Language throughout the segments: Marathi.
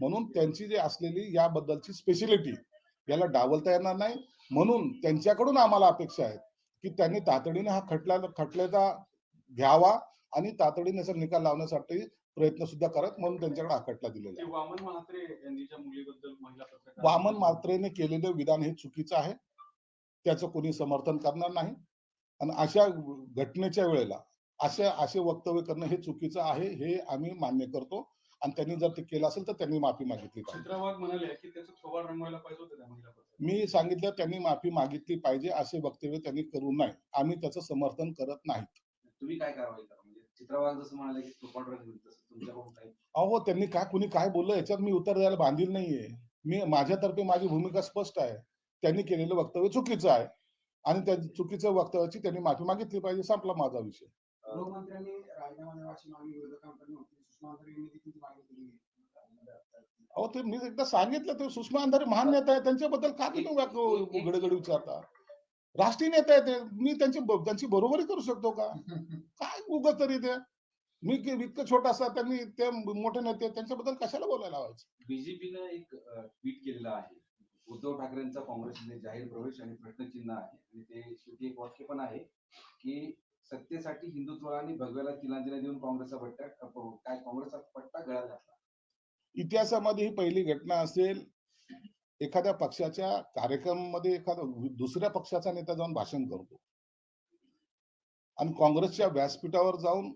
म्हणून त्यांची जी असलेली याबद्दलची स्पेशलिटी याला डावलता येणार नाही. म्हणून त्यांच्याकडून आम्हाला अपेक्षा आहे की त्यांनी तातडीने हा खटला खटल्याचा घ्यावा आणि तातडीने निकाल लावण्यासाठी प्रयत्न सुद्धा करत म्हणून त्यांच्याकडे हा खटला दिलेला वामन म्हात्रे यांनी ज्या मुलीबद्दल महिला पत्रकार वामन मात्रेने केलेलं विधान हे चुकीचं आहे. त्याचं कोणी समर्थन करणार नाही. आणि अशा घटनेच्या वेळेला अशा असे वक्तव्य करणं हे चुकीचं आहे हे आम्ही मान्य करतो. आणि त्यांनी जर ते केलं असेल तर त्यांनी माफी मागितली पाहिजे. मी सांगितलं त्यांनी माफी मागितली पाहिजे असे वक्तव्य त्यांनी करू नये. आम्ही त्याचं समर्थन करत नाही तुम्ही काय कारवाई म्हणजे अहो त्यांनी काय कुणी काय बोललं? याच्यात मी उत्तर द्यायला बांधील नाहीये. मी माझ्यातर्फे माझी भूमिका स्पष्ट आहे. त्यांनी केलेलं वक्तव्य चुकीचं आहे. आणि त्या चुकीच्या वक्तव्याची त्यांनी माफी मागितली पाहिजे संपला माझा विषय. अहो ते मी एकदा सांगितलं ते सुषमा अंधारे महान नेता आहे त्यांच्याबद्दल का तुम्ही घडगड विचारता राष्ट्रीय नेता आहे ते मी त्यांची त्यांची बरोबरी करू शकतो का? काय उगत तरी ते? मी कि- इतकं छोटासा त्यांनी ते मोठे नेते त्यांच्याबद्दल कशाला बोलायला लावायचं? बीजेपीनं एक ट्विट केलेलं आहे. उद्धव ठाकरेंचा काँग्रेसमध्ये जाहीर प्रवेश आणि प्रश्नचिन्ह आहे. आणि ते शेवटी एक वाक्य पण आहे की सत्तेसाठी हिंदुत्वाने भगव्याला तिलांजली देऊन काँग्रेसचा पट्टा काय काँग्रेसचा पट्टा गळा घातला. इतिहासामध्ये ही पहिली घटना असेल एखाद्या पक्षाच्या कार्यक्रमामध्ये एखादा दुसऱ्या पक्षाचा नेता जाऊन भाषण करतो. आणि काँग्रेसच्या व्यासपीठावर जाऊन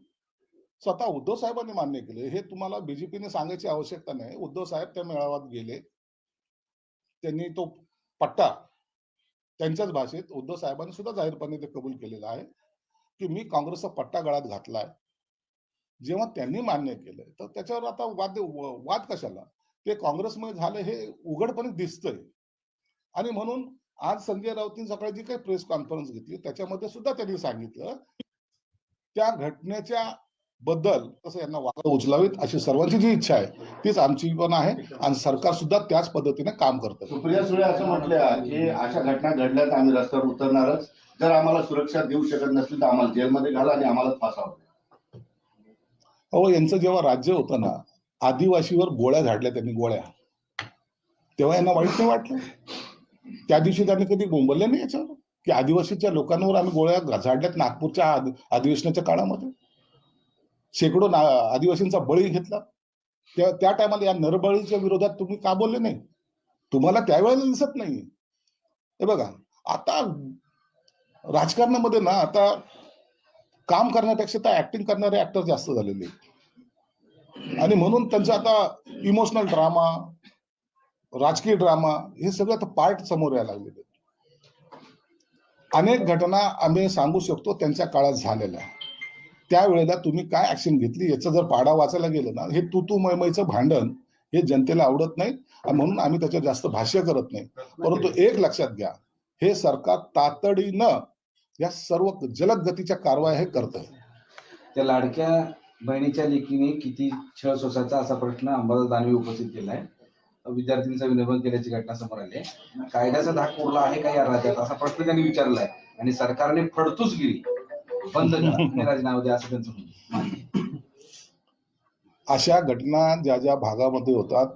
स्वतः उद्धव साहेबांनी मान्य केले. हे तुम्हाला बीजेपीने सांगायची आवश्यकता नाही. उद्धव साहेब त्या मेळाव्यात गेले. त्यांनी तो पट्टा त्यांच्याच भाषेत उद्धव साहेबांनी सुद्धा जाहीरपणे ते कबूल केलेला आहे. की मी काँग्रेसचा पट्टा गळात घातलाय. जेव्हा त्यांनी मान्य केलंय तर त्याच्यावर आता वाद वाद कशाला? ते काँग्रेसमध्ये झालं हे उघडपणे दिसतंय. आणि म्हणून आज संजय राऊतनी सकाळी जी काही प्रेस कॉन्फरन्स घेतली त्याच्यामध्ये सुद्धा त्यांनी सांगितलं त्या घटनेच्या बद्दल तसं यांना वाद उचलावीत अशी सर्वांची जी इच्छा आहे तीच आमची पण आहे आणि सरकार सुद्धा त्याच पद्धतीने काम करतं. सुप्रिया सुळे असं म्हटलं की अशा घटना घडल्या तर आम्ही रस्त्यावर उतरणारच. जर आम्हाला सुरक्षा देऊ शकत नसली तर आम्हाला जेलमध्ये घाला आणि आम्हाला फासावं अहो यांचं जेव्हा राज्य होतं ना आदिवासीवर गोळ्या झाडल्या त्यांनी गोळ्या. तेव्हा यांना वाईट नाही वाटलं? त्या दिवशी त्यांनी कधी बोंबलले नाही याच्यावर? की आदिवासीच्या लोकांवर आम्ही गोळ्या झाडल्यात नागपूरच्या अधिवेशनाच्या काळामध्ये? शेकडो ना आदिवासींचा बळी घेतला. त्या त्या टायमाला या नरबळीच्या विरोधात तुम्ही का बोलले नाही? तुम्हाला त्यावेळेला दिसत नाही. हे बघा आता राजकारणामध्ये ना आता काम करण्यापेक्षा तर ऍक्टिंग करणारे ऍक्टर जास्त झालेले. आणि म्हणून त्यांचं आता इमोशनल ड्रामा राजकीय ड्रामा हे सगळं आता पार्ट समोर यायला लागलेले. अनेक घटना आम्ही सांगू शकतो त्यांच्या काळात झालेल्या त्यावेळेला तुम्ही काय ऍक्शन घेतली याचा जर पाडा वाचायला गेलं ना हे तू तू मैमयचं भांडण हे जनतेला आवडत नाही आणि म्हणून आम्ही त्याच्यावर जास्त भाष्य करत नाही परंतु एक लक्षात घ्या हे सरकार तातडीनं या सर्व जलद गतीच्या कारवाया हे करत आहे त्या लाडक्या बहिणीच्या लेकीने किती छळ सोसायचा असा प्रश्न अंबादास दानवे उपस्थित केलाय. विद्यार्थ्यांचा विनोदन केल्याची घटना समोर आली आहे. कायद्याचा धाक उरला आहे का या राज्यात असा प्रश्न त्यांनी विचारलाय. आणि सरकारने फडतूसगिरी बंद राजीनामा द्या असं त्यांचं म्हणणं आहे. अशा घटना ज्या ज्या भागामध्ये होतात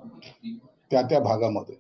त्या त्या भागामध्ये.